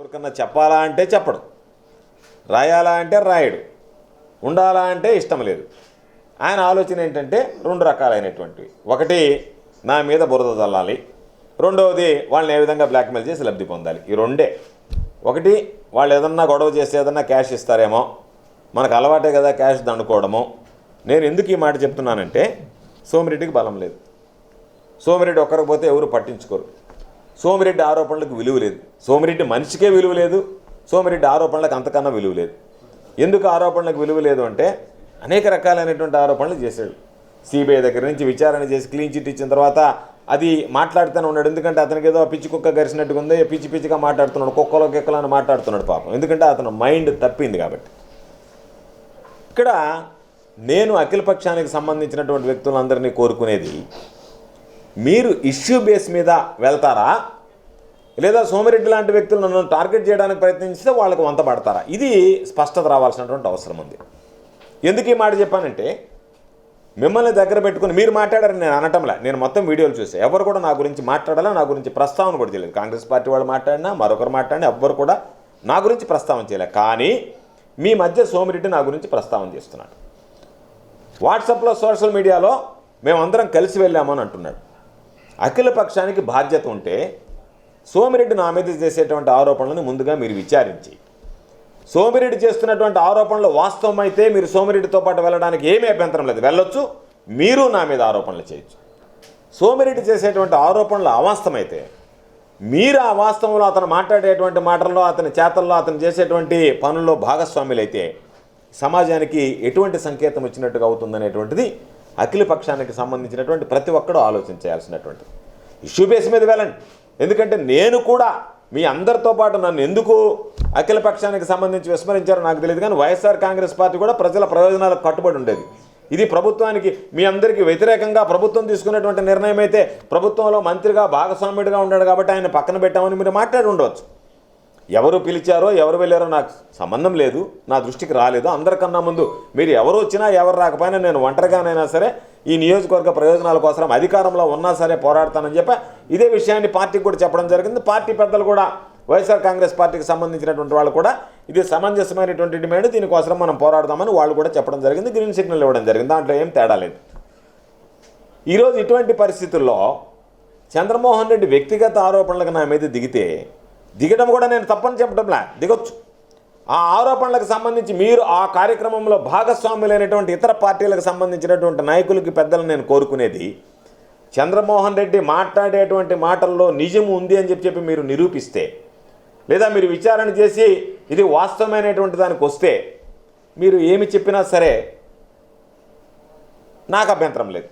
ఎవరికన్నా చెప్పాలా అంటే చెప్పడు. రాయాలా అంటే రాయడు. ఉండాలా అంటే ఇష్టం లేదు. ఆయన ఆలోచన ఏంటంటే రెండు రకాలైనటువంటివి. ఒకటి నా మీద బురద చల్లాలి రెండవది వాళ్ళని ఏ విధంగా బ్లాక్మెయిల్ చేసి లబ్ధి పొందాలి. ఈ రెండే. ఒకటి వాళ్ళు ఏదన్నా గొడవ చేసి ఏదన్నా క్యాష్ ఇస్తారేమో. మనకు అలవాటే కదా క్యాష్ దండుకోవడము. నేను ఎందుకు ఈ మాట చెప్తున్నానంటే సోమిరెడ్డికి బలం లేదు. సోమిరెడ్డి ఒక్కరికి పోతే ఎవరు పట్టించుకోరు. సోమిరెడ్డి ఆరోపణలకు విలువ లేదు. సోమిరెడ్డి మనిషికే విలువ లేదు. సోమిరెడ్డి ఆరోపణలకు అంతకన్నా విలువ లేదు. ఎందుకు ఆరోపణలకు విలువ లేదు అంటే అనేక రకాలైనటువంటి ఆరోపణలు చేశాడు. సిబిఐ దగ్గర నుంచి విచారణ చేసి క్లీన్ చిట్ ఇచ్చిన తర్వాత అది మాట్లాడుతూనే ఉన్నాడు. ఎందుకంటే అతనికి ఏదో పిచ్చి కుక్క గరిచినట్టుగా ఉంది. పిచ్చి పిచ్చిగా మాట్లాడుతున్నాడు. కుక్కలో కిక్కలో అని మాట్లాడుతున్నాడు పాపం. ఎందుకంటే అతను మైండ్ తప్పింది కాబట్టి. ఇక్కడ నేను అఖిల పక్షానికి సంబంధించినటువంటి వ్యక్తులందరినీ కోరుకునేది మీరు ఇష్యూ బేస్ మీద వెళ్తారా? లేదా సోమిరెడ్డి లాంటి వ్యక్తులు నన్ను టార్గెట్ చేయడానికి ప్రయత్నిస్తే వాళ్ళకు వంత పడతారా? ఇది స్పష్టత రావాల్సినటువంటి అవసరం ఉంది. ఎందుకు ఈ మాట చెప్పానంటే మిమ్మల్ని దగ్గర పెట్టుకుని మీరు మాట్లాడారని నేను అనటంలే. నేను మొత్తం వీడియోలు చూసా. ఎవరు కూడా నా గురించి మాట్లాడాలా? నా గురించి ప్రస్తావన కూడా చేయలేదు. కాంగ్రెస్ పార్టీ వాళ్ళు మాట్లాడినా మరొకరు మాట్లాడినా ఎవ్వరు కూడా నా గురించి ప్రస్తావన చేయలేదు. కానీ మీ మధ్య సోమిరెడ్డి నా గురించి ప్రస్తావన చేస్తున్నాడు. వాట్సాప్లో సోషల్ మీడియాలో మేమందరం కలిసి వెళ్ళామని అంటున్నాడు. అఖిల పక్షానికి బాధ్యత ఉంటే సోమిరెడ్డి నా మీద చేసేటువంటి ఆరోపణలను ముందుగా మీరు విచారించి సోమిరెడ్డి చేస్తున్నటువంటి ఆరోపణలు వాస్తవమైతే మీరు సోమిరెడ్డితో పాటు వెళ్ళడానికి ఏమీ అభ్యంతరం లేదు. వెళ్ళొచ్చు మీరు నా మీద ఆరోపణలు చేయొచ్చు. సోమిరెడ్డి చేసేటువంటి ఆరోపణలు అవాస్తవమైతే మీరు ఆ వాస్తవంలో అతను మాట్లాడేటువంటి మాటల్లో అతని చేతల్లో అతను చేసేటువంటి పనుల్లో భాగస్వాములైతే సమాజానికి ఎటువంటి సంకేతం వచ్చినట్టుగా అవుతుందనేటువంటిది అఖిల పక్షానికి సంబంధించినటువంటి ప్రతి ఒక్కడూ ఆలోచించాల్సినటువంటిది ఇష్యూ బేస్ మీద వెళ్ళండి. ఎందుకంటే నేను కూడా మీ అందరితో పాటు నన్ను ఎందుకు అఖిల పక్షానికి సంబంధించి విస్మరించారో నాకు తెలియదు కానీ వైఎస్ఆర్ కాంగ్రెస్ పార్టీ కూడా ప్రజల ప్రయోజనాలకు కట్టుబడి ఉండేది. ఇది ప్రభుత్వానికి మీ అందరికీ వ్యతిరేకంగా ప్రభుత్వం తీసుకున్నటువంటి నిర్ణయం అయితే ప్రభుత్వంలో మంత్రిగా భాగస్వామ్యుడిగా ఉన్నాడు కాబట్టి ఆయన పక్కన పెట్టామని మీరు మాట్లాడి ఉండవచ్చు. ఎవరు పిలిచారో ఎవరు వెళ్ళారో నాకు సంబంధం లేదు నా దృష్టికి రాలేదు. అందరికన్నా ముందు మీరు ఎవరు వచ్చినా ఎవరు రాకపోయినా నేను ఒంటరిగానైనా సరే ఈ నియోజకవర్గ ప్రయోజనాల కోసం అధికారంలో ఉన్నా సరే పోరాడతానని చెప్పి ఇదే విషయాన్ని పార్టీకి కూడా చెప్పడం జరిగింది. పార్టీ పెద్దలు కూడా వైఎస్ఆర్ కాంగ్రెస్ పార్టీకి సంబంధించినటువంటి వాళ్ళు కూడా ఇది సమంజసమైనటువంటి డిమాండ్. దీనికోసం మనం పోరాడదామని వాళ్ళు కూడా చెప్పడం జరిగింది. గ్రీన్ సిగ్నల్ ఇవ్వడం జరిగింది. దాంట్లో ఏం తేడా లేదు. ఈరోజు ఇటువంటి పరిస్థితుల్లో చంద్రమోహన్ రెడ్డి వ్యక్తిగత ఆరోపణలకు నా మీద దిగితే దిగడం కూడా నేను తప్పని చెప్పడంలా దిగొచ్చు. ఆ ఆరోపణలకు సంబంధించి మీరు ఆ కార్యక్రమంలో భాగస్వాములైనటువంటి ఇతర పార్టీలకు సంబంధించినటువంటి నాయకులకి పెద్దలు నేను కోరుకునేది చంద్రమోహన్ రెడ్డి మాట్లాడేటువంటి మాటల్లో నిజం ఉంది అని చెప్పి చెప్పి మీరు నిరూపిస్తే లేదా మీరు విచారణ చేసి ఇది వాస్తవమైనటువంటి దానికి వస్తే మీరు ఏమి చెప్పినా సరే నాకు అభ్యంతరం లేదు.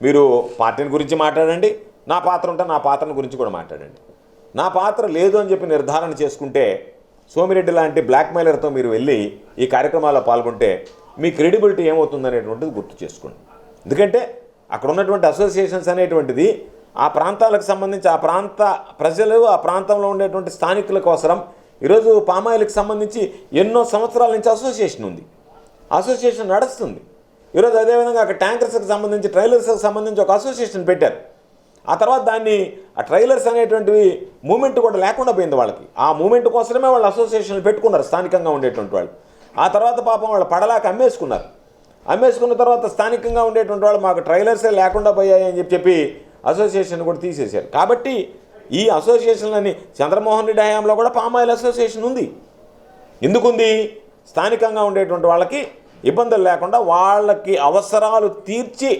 మీరు పార్టీని గురించి మాట్లాడండి నా పాత్ర ఉంటే నా పాత్రను గురించి కూడా మాట్లాడండి. నా పాత్ర లేదు అని చెప్పి నిర్ధారణ చేసుకుంటే సోమిరెడ్డి లాంటి బ్లాక్మెయిలర్తో మీరు వెళ్ళి ఈ కార్యక్రమాల్లో పాల్గొంటే మీ క్రెడిబిలిటీ ఏమవుతుందనేటువంటిది గుర్తు చేసుకోండి. ఎందుకంటే అక్కడ ఉన్నటువంటి అసోసియేషన్స్ అనేటువంటిది ఆ ప్రాంతాలకు సంబంధించి ఆ ప్రాంత ప్రజలు ఆ ప్రాంతంలో ఉండేటువంటి స్థానికుల కోసరం ఈరోజు పామాయిల్కి సంబంధించి ఎన్నో సంవత్సరాల నుంచి అసోసియేషన్ ఉంది. అసోసియేషన్ నడుస్తుంది. ఈరోజు అదేవిధంగా అక్కడ ట్యాంకర్స్కి సంబంధించి ట్రైలర్స్కి సంబంధించి ఒక అసోసియేషన్ పెట్టారు. ఆ తర్వాత దాన్ని ఆ ట్రైలర్స్ అనేటువంటివి మూమెంట్ కూడా లేకుండా పోయింది వాళ్ళకి. ఆ మూమెంట్ కోసమే వాళ్ళు అసోసియేషన్లు పెట్టుకున్నారు స్థానికంగా ఉండేటువంటి వాళ్ళు. ఆ తర్వాత పాపం వాళ్ళు పడలాక అమ్మేసుకున్నారు. అమ్మేసుకున్న తర్వాత స్థానికంగా ఉండేటువంటి వాళ్ళు మాకు ట్రైలర్సే లేకుండా పోయాయి అని చెప్పి చెప్పి అసోసియేషన్ కూడా తీసేశారు. కాబట్టి ఈ అసోసియేషన్లని చంద్రమోహన్ రెడ్డి హయాంలో కూడా పామాయిల్ అసోసియేషన్ ఉంది. ఎందుకుంది? స్థానికంగా ఉండేటువంటి వాళ్ళకి ఇబ్బందులు లేకుండా వాళ్ళకి అవసరాలు తీర్చి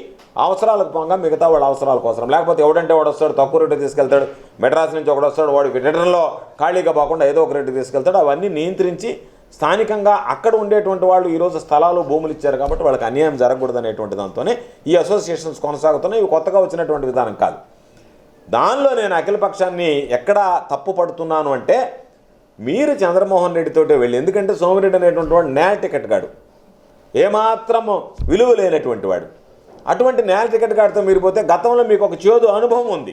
అవసరాలకు పోగా మిగతా వాళ్ళ అవసరాల కోసం లేకపోతే ఎవడంటే వాడు వస్తాడు తక్కువ రేటు తీసుకెళ్తాడు మెడ్రాస్ నుంచి ఒకడు వస్తాడు వాడు రిటర్న్లో ఖాళీగా పోకుండా ఏదో ఒక రేటు తీసుకెళ్తాడు. అవన్నీ నియంత్రించి స్థానికంగా అక్కడ ఉండేటువంటి వాళ్ళు ఈరోజు స్థలాలు భూములు ఇచ్చారు కాబట్టి వాళ్ళకి అన్యాయం జరగకూడదు అనేటువంటి దాంతోనే ఈ అసోసియేషన్స్ కొనసాగుతున్నాయి. ఇవి కొత్తగా వచ్చినటువంటి విధానం కాదు. దానిలో నేను అఖిలపక్షాన్ని ఎక్కడ తప్పు పడుతున్నాను అంటే మీరు చంద్రమోహన్ రెడ్డితోటే వెళ్ళి ఎందుకంటే సోమిరెడ్డి అనేటువంటి వాడు నేల టికెట్ గాడు. ఏమాత్రం విలువ లేనటువంటి వాడు. అటువంటి నేల టికెట్ కార్డుతో మీరు పోతే గతంలో మీకు ఒక చేదు అనుభవం ఉంది.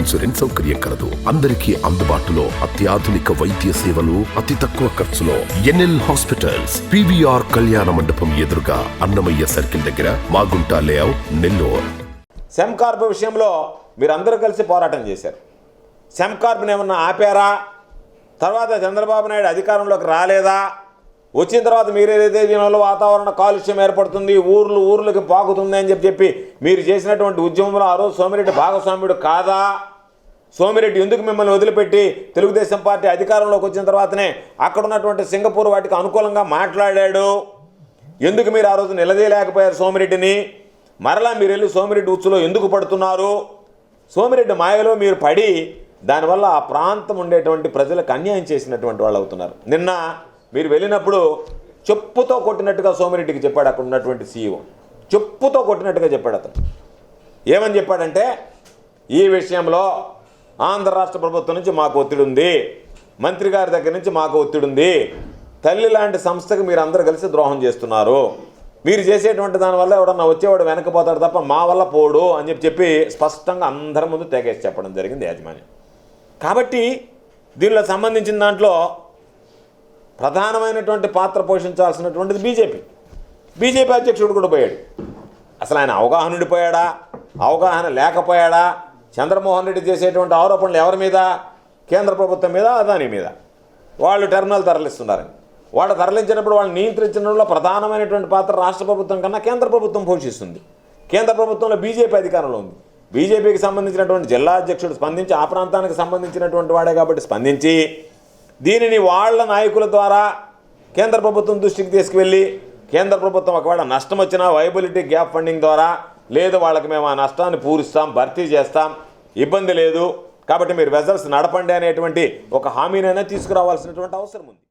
ఇన్సూరెన్స్ సౌకర్యం కలదు. అందరికీ అందుబాటులో అత్యాధునిక వైద్య సేవలు అతి తక్కువ ఖర్చులో ఎన్ఎల్ హాస్పిటల్స్ పివిఆర్ కళ్యాణ మండపం ఎదురుగా అన్నమయ్య సర్కిల్ దగ్గర మాగుంట లేఅవుట్ నెల్లూరు. సెమ్కార్ప్ విషయంలో మీరందరూ కలిసి పోరాటం చేశారు. సెమ్కార్ప్ని ఏమన్నా ఆపారా? తర్వాత చంద్రబాబు నాయుడు అధికారంలోకి రాలేదా? వచ్చిన తర్వాత మీరేదైతే దీనివల్ల వాతావరణ కాలుష్యం ఏర్పడుతుంది ఊర్లు ఊర్లకి పాకుతుంది అని చెప్పి చెప్పి మీరు చేసినటువంటి ఉద్యమంలో ఆ రోజు సోమిరెడ్డి భాగస్వామ్యుడు కాదా? సోమిరెడ్డి ఎందుకు మిమ్మల్ని వదిలిపెట్టి తెలుగుదేశం పార్టీ అధికారంలోకి వచ్చిన తర్వాతనే అక్కడ ఉన్నటువంటి సింగపూర్ వాటికి అనుకూలంగా మాట్లాడాడు? ఎందుకు మీరు ఆ రోజు నిలదీయలేకపోయారు సోమిరెడ్డిని? మరలా మీరు వెళ్ళి సోమిరెడ్డి ఉచ్చులో ఎందుకు పడుతున్నారు? సోమిరెడ్డి మాయలో మీరు పడి దానివల్ల ఆ ప్రాంతం ఉండేటువంటి ప్రజలకు అన్యాయం చేసినటువంటి వాళ్ళు అవుతున్నారు. నిన్న మీరు వెళ్ళినప్పుడు చెప్పుతో కొట్టినట్టుగా సోమిరెడ్డికి చెప్పాడు అక్కడ ఉన్నటువంటి సీఈఓ. చెప్పుతో కొట్టినట్టుగా చెప్పాడు అతను. ఏమని చెప్పాడంటే ఈ విషయంలో ఆంధ్ర రాష్ట్ర ప్రభుత్వం నుంచి మాకు ఒత్తిడి ఉంది. మంత్రి గారి దగ్గర నుంచి మాకు ఒత్తిడి ఉంది. తల్లి లాంటి సంస్థకు మీరు అందరూ కలిసి ద్రోహం చేస్తున్నారు. మీరు చేసేటువంటి దానివల్ల ఎవడన్నా వచ్చేవాడు వెనకపోతాడు తప్ప మా వల్ల పోడు అని చెప్పి చెప్పి స్పష్టంగా అందరి ముందు తెగేసి చెప్పడం జరిగింది యాజమాన్యం. కాబట్టి దీనిలో సంబంధించిన దాంట్లో ప్రధానమైనటువంటి పాత్ర పోషించాల్సినటువంటిది బీజేపీ. బీజేపీ అధ్యక్షుడు కూడా పోయాడు. అసలు ఆయన అవగాహన ఉండిపోయాడా అవగాహన లేకపోయాడా? చంద్రమోహన్ రెడ్డి చేసేటువంటి ఆరోపణలు ఎవరి మీద? కేంద్ర ప్రభుత్వం మీద అదాని మీద. వాళ్ళు టెర్మినల్ తరలిస్తున్నారని. వాళ్ళు తరలించినప్పుడు వాళ్ళు నియంత్రించడంలో ప్రధానమైనటువంటి పాత్ర రాష్ట్ర ప్రభుత్వం కన్నా కేంద్ర ప్రభుత్వం పోషిస్తుంది. కేంద్ర ప్రభుత్వంలో బీజేపీ అధికారంలో ఉంది. బీజేపీకి సంబంధించినటువంటి జిల్లా అధ్యక్షుడు స్పందించి ఆ ప్రాంతానికి సంబంధించినటువంటి వాడే కాబట్టి స్పందించి దీనిని వాళ్ళ నాయకుల ద్వారా కేంద్ర ప్రభుత్వం దృష్టికి తీసుకువెళ్ళి కేంద్ర ప్రభుత్వం ఒకవేళ నష్టం వచ్చినా వైబిలిటీ గ్యాప్ ఫండింగ్ ద్వారా లేదు వాళ్ళకి మేము ఆ నష్టాన్ని పూరిస్తాం భర్తీ చేస్తాం ఇబ్బంది లేదు. కాబట్టి మీరు వెజల్స్ నడపండి అనేటువంటి ఒక హామీనైనా తీసుకురావాల్సినటువంటి అవసరం ఉంది.